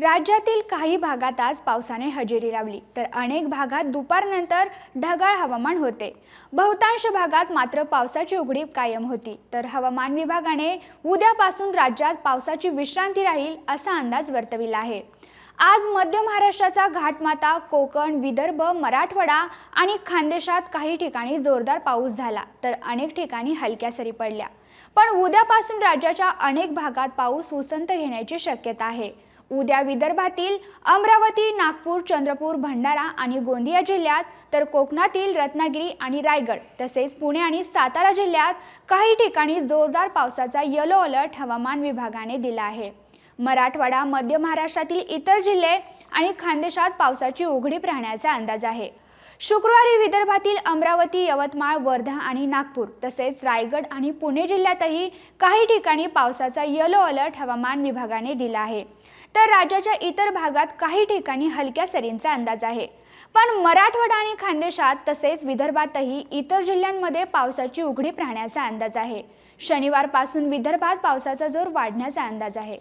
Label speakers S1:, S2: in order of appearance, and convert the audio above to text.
S1: राज्यातील काही भागात आज पावसाने हजेरी लावली तर अनेक भागात दुपारनंतर ढगाळ हवामान होते. बहुतांश भागात मात्र पावसाची उघडीप कायम होती तर हवामान विभागाने उद्यापासून राज्यात पावसाची विश्रांती राहील असा अंदाज वर्तविला आहे. आज मध्य महाराष्ट्राचा घाटमाता कोकण विदर्भ मराठवाडा आणि खानदेशात काही ठिकाणी जोरदार पाऊस झाला तर अनेक ठिकाणी हलक्या सरी पडल्या. पण उद्यापासून राज्याच्या अनेक भागात पाऊस उसंत घेण्याची शक्यता आहे. उद्या विदर्भातील अमरावती नागपूर चंद्रपूर भंडारा आणि गोंदिया जिल्ह्यात तर कोकणातील रत्नागिरी आणि रायगड तसेच पुणे आणि सातारा जिल्ह्यात काही ठिकाणी जोरदार पावसाचा येलो अलर्ट हवामान विभागाने दिला आहे. मराठवाडा मध्य महाराष्ट्रातील इतर जिल्हे आणि खानदेशात पावसाची उघडीप राहण्याचा अंदाज आहे. शुक्रवारी विदर्भातील अमरावती यवतमाळ वर्धा आणि नागपूर तसेच रायगड आणि पुणे जिल्ह्यातही काही ठिकाणी पावसाचा येलो अलर्ट हवामान विभागाने दिला आहे. तर राज्याच्या इतर भागात काही ठिकाणी हलक्या सरींचा अंदाज आहे. पण मराठवाडा आणि खानदेशात तसेच विदर्भातही इतर जिल्ह्यांमध्ये पावसाची उघडीप राहण्याचा अंदाज आहे. शनिवारपासून विदर्भात पावसाचा जोर वाढण्याचा अंदाज आहे.